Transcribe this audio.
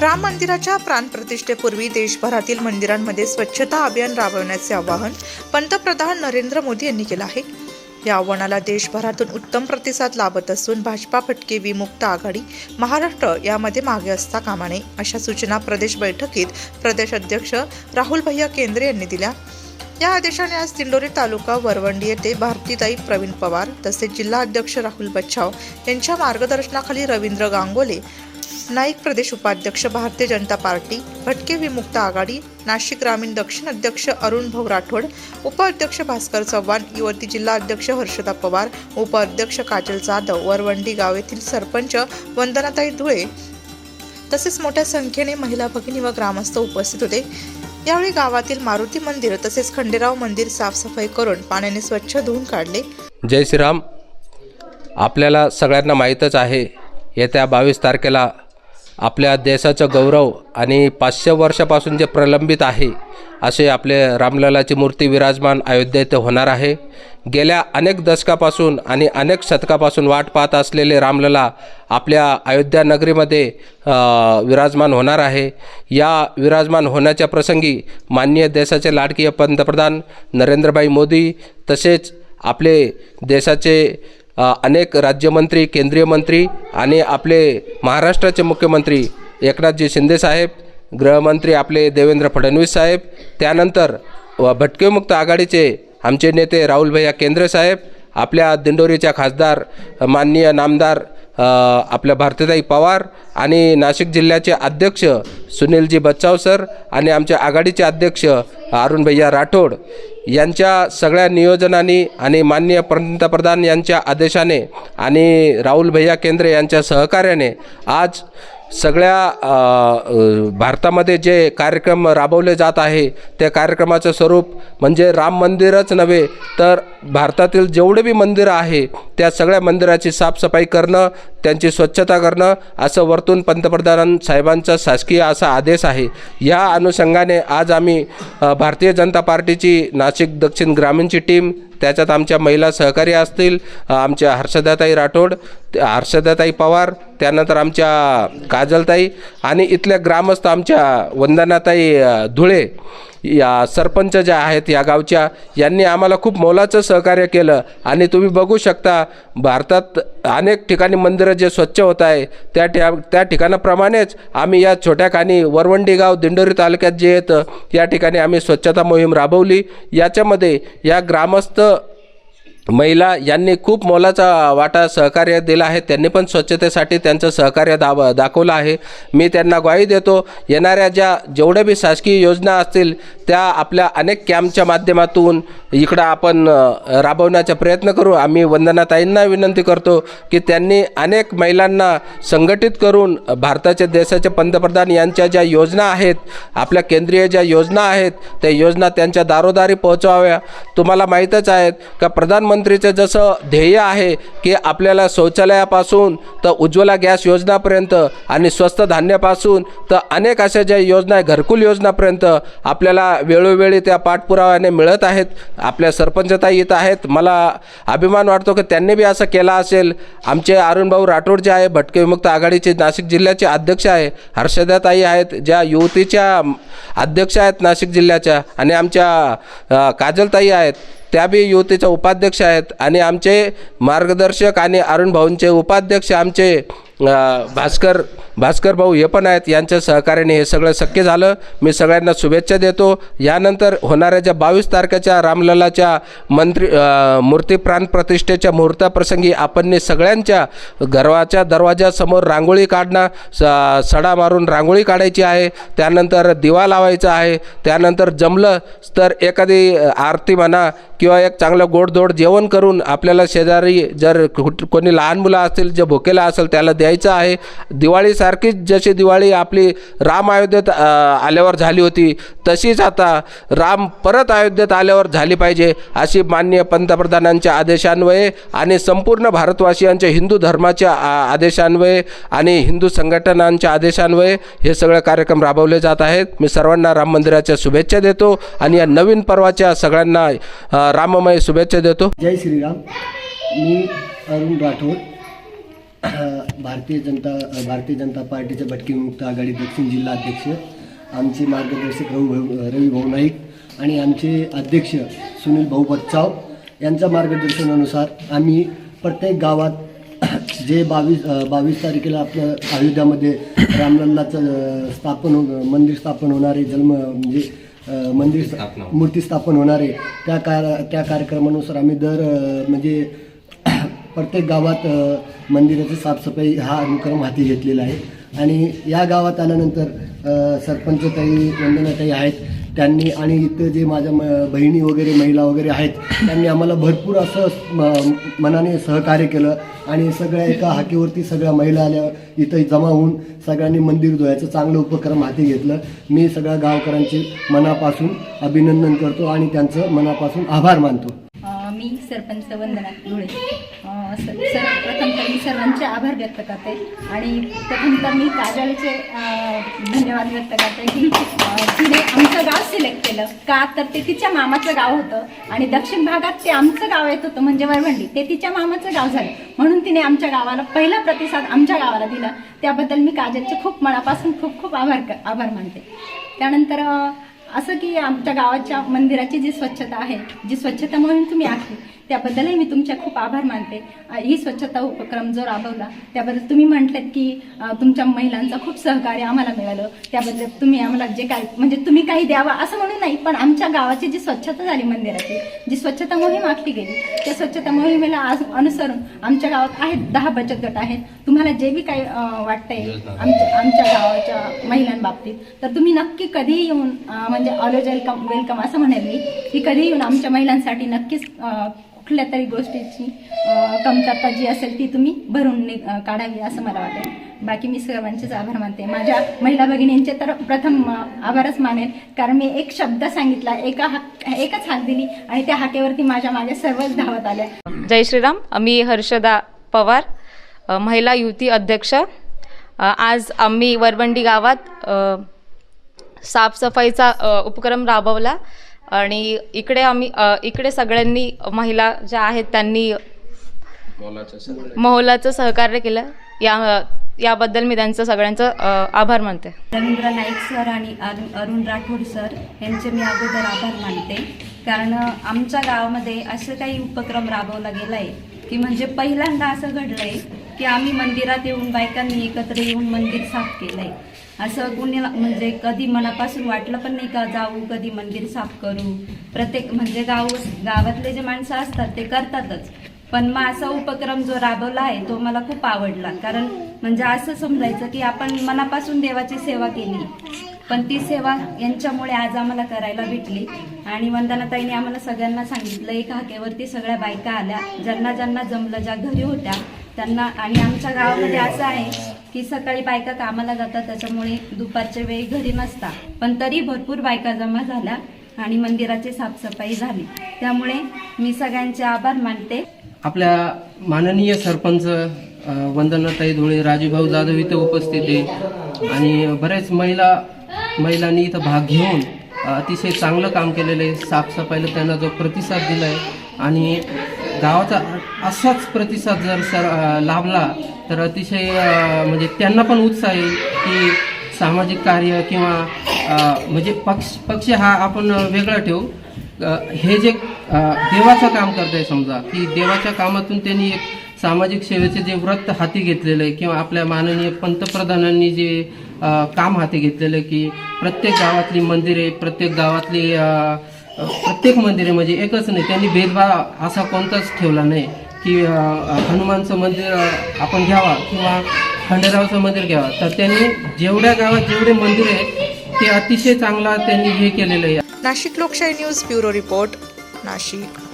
राम मंदिराच्या प्राणप्रतिष्ठेपूर्वी देशभरातील मंदिरांमध्ये स्वच्छता अभियान राबवण्याचे आवाहन पंतप्रधान नरेंद्र मोदी यांनी केलं आहे. या आव्हानाला देशभरातून उत्तम प्रतिसाद लाभत असून भाजपा फटके विमुक्त आघाडी महाराष्ट्र यामध्ये मागे असता कामा नये अशा सूचना प्रदेश बैठकीत प्रदेश अध्यक्ष राहुल भैया केंद्रे यांनी दिल्या. या आदेशाने आज दिंडोरी तालुका वरवंडी येथे भारतीताई प्रवीण पवार तसेच जिल्हा अध्यक्ष राहुल बच्छाव यांच्या मार्गदर्शनाखाली रवींद्र गांगोले नाईक प्रदेश उपाध्यक्ष भारतीय जनता पार्टी भटके विमुक्त आघाडी नाशिक ग्रामीण दक्षिण अध्यक्ष अरुण भाऊ राठोड उपाध्यक्ष भास्कर चव्हाण युवती जिल्हा अध्यक्ष हर्षदा पवार उपाध्यक्ष काजल जाधव वरवंडी गाव येथील सरपंच वंदनाताई धुळे तसेच मोठ्या संख्येने महिला भगिनी व ग्रामस्थ उपस्थित होते. यावेळी गावातील मारुती मंदिर तसेच खंडेराव मंदिर साफसफाई करून पाण्याने स्वच्छ धुवून काढले. जय श्रीराम. आपल्याला सगळ्यांना माहीतच आहे येत्या बावीस तारखेला आपल्या देशाचं गौरव आणि पाचशे वर्षापासून जे प्रलंबित आहे असे आपले रामललाची मूर्ती विराजमान अयोध्या होणार आहे. गेल्या अनेक दशकापासून आणि अनेक शतकापासून वाट पाहत असलेले रामलला आपल्या अयोध्या नगरीमध्ये विराजमान होणार आहे. या विराजमान होण्याच्या प्रसंगी माननीय देशाचे लाडकीय पंतप्रधान नरेंद्रभाई मोदी तसेच आपले देशाचे अनेक राज्यमंत्री केंद्रीय मंत्री आणि आपले महाराष्ट्राचे मुख्यमंत्री एकनाथजी शिंदेसाहेब गृहमंत्री आपले देवेंद्र फडणवीस साहेब त्यानंतर भटकेमुक्त आघाडीचे आमचे नेते राहुल भैया केंद्रे साहेब आपल्या दिंडोरीच्या खासदार माननीय नामदार आपल्या भारतीताई पवार आणि नाशिक जिल्ह्याचे अध्यक्ष सुनीलजी बच्चाव सर आणि आमच्या आघाडीचे अध्यक्ष अरुण भैया राठोड. यांच्या सगळ्या नियोजनाने आणि माननीय पंतप्रधान यांच्या आदेशाने आणि राहुल भैया केंद्रे यांच्या सहकार्याने आज सगळ्या भारतामध्ये जे कार्यक्रम राबवले जात आहे त्या कार्यक्रमाचं स्वरूप म्हणजे राम मंदिरच नव्हे तर भारतातील जेवढे बी मंदिरं आहे त्या सगळ्या मंदिराची साफसफाई करणं त्यांची स्वच्छता करणं असं वरतून पंतप्रधान साहेबांचा शासकीय असा आदेश आहे. या अनुषंगाने आज आम्ही भारतीय जनता पार्टीची नाशिक दक्षिण ग्रामीणची टीम त्याच्यात आमच्या महिला सहकारी असतील आमच्या हर्षदाताई राठोड हर्षदाताई पवार त्यानंतर आमच्या काजलताई आणि इथल्या ग्रामस्थ आमच्या वंदनाताई धुळे. या सरपंच ज्या आहेत या गावच्या यांनी आम्हाला खूप मोलाचं सहकार्य केलं. आणि तुम्ही बघू शकता भारतात अनेक ठिकाणी मंदिरं जे स्वच्छ होत आहे त्या ठिका त्या ठिकाणाप्रमाणेच आम्ही या छोट्या खाणी वरवंडी गाव दिंडोरी तालुक्यात जे येतं या ठिकाणी आम्ही स्वच्छता मोहीम राबवली. याच्यामध्ये या ग्रामस्थ महिला यांनी खूप मोलाचा वाटा सहकार्य दिला आहे. त्यांनी पण स्वच्छतेसाठी त्यांचं सहकार्य दाव दाखवलं आहे. मी त्यांना ग्वाही देतो येणाऱ्या ज्या जेवढ्या बी शासकीय योजना असतील त्या आपल्या अनेक कॅम्पच्या माध्यमातून इकडं आपण राबवण्याचा प्रयत्न करू. आम्ही वंदनाताईंना विनंती करतो की त्यांनी अनेक महिलांना संघटित करून भारताच्या देशाचे पंतप्रधान यांच्या ज्या योजना आहेत आपल्या केंद्रीय ज्या योजना आहेत त्या योजना त्यांच्या दारोदारी पोहोचवाव्या. तुम्हाला माहीतच आहेत का प्रधानमंत्रीचं जसं ध्येय आहे की आपल्याला शौचालयापासून तर उज्ज्वला गॅस योजनापर्यंत आणि स्वस्त धान्यापासून तर अनेक अशा ज्या योजना आहे घरकुल योजनापर्यंत आपल्याला वेळोवेळी त्या पाठपुराव्याने मिळत आहेत. आपल्या सरपंचताई येत आहेत. मला अभिमान वाटतो की त्यांनी बी असं केलं असेल. आमचे अरुणभाऊ राठोड जे आहे भटके विमुक्त आघाडीचे नाशिक जिल्ह्याचे अध्यक्ष आहे. हर्षदाताई आहेत ज्या युवतीच्या अध्यक्ष आहेत नाशिक जिल्ह्याच्या आणि आमच्या काजलताई आहेत. त्या बी युवतीच्या उपाध्यक्ष आहेत. आणि आमचे मार्गदर्शक आणि अरुण भाऊंचे उपाध्यक्ष आमचे भास्कर भास्कर भाऊ हे पण आहेत. यांच्या सहकार्याने हे सगळं शक्य झालं. मी सगळ्यांना शुभेच्छा देतो. यानंतर होणाऱ्या ज्या बावीस तारखेच्या रामललाच्या मंत्री मूर्ती प्राण प्रतिष्ठेच्या मुहूर्ताप्रसंगी आपण सगळ्यांच्या घराच्या दरवाजासमोर रांगोळी काढणं स सडा मारून रांगोळी काढायची आहे. त्यानंतर दिवा लावायचा आहे. त्यानंतर जमलं तर एखादी आरती म्हणा किंवा एक चांगलं गोडधोड जेवण करून आपल्याला शेजारी जर कुठ- कोणी लहान मुलं असतील जे भुकेला असेल त्याला द्यायचं आहे. दिवाळीसारखीच जशी दिवाळी आपली राम अयोध्येत आल्यावर झाली होती तशीच आता राम परत अयोध्येत आल्यावर झाली पाहिजे अशी माननीय पंतप्रधानांच्या आदेशान्वये आणि संपूर्ण भारतवासियांच्या हिंदू धर्माच्या आ- आदेशान्वये आणि हिंदू संघटनांच्या आदेशान्वये हे सगळे कार्यक्रम राबवले जात आहेत. मी सर्वांना राम मंदिराच्या शुभेच्छा देतो आणि या नवीन पर्वाच्या सगळ्यांना राममय शुभेच्छा देतो. जय श्रीराम. मी अरुण राठोड. भारतीय जनता भारतीय जनता पार्टीचे भटकी मुक्त आघाडी दक्षिण जिल्हा अध्यक्ष आमचे मार्गदर्शक रवी रवी भाऊ नाईक आणि आमचे अध्यक्ष सुनील भाऊ बच्चाव यांच्या मार्गदर्शनानुसार आम्ही प्रत्येक गावात जे बावीस बावीस तारखेला आपलं अयोध्यामध्ये रामलल्लाचं स्थापन हो मंदिर स्थापन होणारे जन्म म्हणजे मंदिर मूर्ती स्थापन. होणारे त्या कार त्या कार्यक्रमानुसार आम्ही दर म्हणजे प्रत्येक गावात मंदिराची साफसफाई हा अनुक्रम हाती घेतलेला आहे. आणि या गावात आल्यानंतर सरपंच सरपंचताई वंदनाताई आहेत. त्यांनी आणि इथं जे माझ्या म बहिणी वगैरे महिला वगैरे आहेत त्यांनी आम्हाला भरपूर असं मनाने सहकार्य केलं. आणि सगळ्या एका हाकेवरती सगळ्या महिला आल्या इथं जमा होऊन सगळ्यांनी मंदिर धुवायचं चांगलं उपक्रम हाती घेतलं. मी सगळ्या गावकऱ्यांचे मनापासून अभिनंदन करतो आणि त्यांचं मनापासून आभार मानतो. सरपंच वंदना धुळे सर स- सर्वप्रथम तर मी सर्वांचे आभार व्यक्त करते आणि प्रथम तर मी काजलचे धन्यवाद व्यक्त करते की तिने आमचं गाव सिलेक्ट केलं. का? तर ते तिच्या मामाचं गाव होतं आणि दक्षिण भागात ते आमचं गाव येत होतं म्हणजे वरवंडी ते तिच्या मामाचं गाव झालं. म्हणून तिने आमच्या गावाला पहिला प्रतिसाद आमच्या गावाला दिला. त्याबद्दल मी काजलचे खूप मनापासून खूप खूप आभार आभार मानते. त्यानंतर असं की आमच्या गावाच्या मंदिराची जी स्वच्छता आहे जी स्वच्छता म्हणून तुम्ही आखली त्याबद्दलही मी तुमचे खूप आभार मानते. ही स्वच्छता उपक्रम जो राबवला त्याबद्दल तुम्ही म्हटलेत की तुमच्या महिलांचं खूप सहकार्य आम्हाला मिळालं. त्याबद्दल तुम्ही आम्हाला जे काही म्हणजे तुम्ही काही द्यावा असं म्हणून नाही पण आमच्या गावाची जी स्वच्छता झाली मंदिराची जी स्वच्छता मोहीम आखली गेली त्या स्वच्छता मोहिमेला आज अनुसरून आमच्या गावात आहेत दहा बचत गट आहेत. तुम्हाला जे बी काही वाटतंय आमच्या आमच्या गावाच्या महिलांबाबतीत तर तुम्ही नक्की कधीही येऊन म्हणजे ऑलवेज वेलकम वेलकम असं म्हणेल मी की कधीही येऊन आमच्या महिलांसाठी नक्कीच कुठल्या तरी गोष्टीची कमतरता जी असेल ती तुम्ही भरून काढावी असं मला वाटेल. बाकी मी सर्वांचेच आभार मानते. माझ्या महिला भगिनींचे तर प्रथम आभारच मानेल कारण मी एक शब्द सांगितला एका हाक एकच हाक दिली आणि त्या हाकेवरती माझ्या मागे सर्वच धावत आल्या. जय श्रीराम. मी हर्षदा पवार महिला युती अध्यक्ष. आज आम्ही वरवंडी गावात साफसफाईचा उपक्रम राबवला. आणि इकडे आम्ही इकडे सगळ्यांनी महिला ज्या आहेत त्यांनी मोहलाचं सहकार्य केलं. या याबद्दल मी त्यांचं सगळ्यांचं आभार मानते. रवींद्र नाईक सर आणि अरुण अरुण राठोड सर यांचे मी अगोदर आभार मानते. कारण आमच्या गावामध्ये असं काही उपक्रम राबवला गेला आहे की म्हणजे पहिल्यांदा असं घडलं आहे की आम्ही मंदिरात येऊन बायकांनी एकत्र येऊन मंदिर साफ केलं आहे असं कुणीला म्हणजे कधी मनापासून वाटलं पण नाही का जाऊ कधी मंदिर साफ करू. प्रत्येक म्हणजे गाव गावातले जे माणसं असतात ते करतातच. पण मग असा उपक्रम जो राबवला आहे तो मला खूप आवडला. कारण म्हणजे असं समजायचं की आपण मनापासून देवाची सेवा केली. पण ती सेवा यांच्यामुळे आज आम्हाला करायला भेटली. आणि वंदनाताईने आम्हाला सगळ्यांना सांगितलं एका हाकेवरती सगळ्या बायका आल्या. ज्यांना ज्यांना जमलं ज्या घरी होत्या त्यांना आणि आमच्या गावामध्ये असं आहे की सकाळी बायका कामाला जातात त्याच्यामुळे दुपारच्या वेळी घरी नसता पण तरी भरपूर बायका जमा झाल्या आणि मंदिराची साफसफाई झाली. त्यामुळे मी सगळ्यांचे आभार मानते. आपल्या माननीय सरपंच वंदनाताई धुळे राजूभाऊ जाधव इथं उपस्थित आहे. आणि बऱ्याच महिला महिलांनी इथं भाग घेऊन अतिशय चांगलं काम केलेलं आहे. साफसफाईला त्यांना जो प्रतिसाद दिला आहे आणि गावाचा असाच प्रतिसाद जर सर लाभला तर अतिशय म्हणजे त्यांना पण उत्साह येईल की सामाजिक कार्य किंवा म्हणजे पक्ष पक्ष हा आपण वेगळा ठेवू. हे जे देवाचं काम करत आहे समजा की देवाच्या कामातून त्यांनी एक सामाजिक सेवेचे जे व्रत हाती घेतलेलं आहे किंवा आपल्या माननीय पंतप्रधानांनी जे काम हाती घेतलेलं आहे की प्रत्येक गावातली मंदिरे प्रत्येक गावातली प्रत्येक मंदिरे म्हणजे एकच नाही त्यांनी भेदभाव असा कोणताच ठेवला नाही की हनुमानचं मंदिर आपण घ्यावा किंवा खंडेरावचं मंदिर घ्यावा. तर त्यांनी जेवढ्या गावात जेवढे मंदिर आहेत ते अतिशय चांगला त्यांनी हे केलेलं आहे. नाशिक लोकशाही न्यूज ब्युरो रिपोर्ट नाशिक.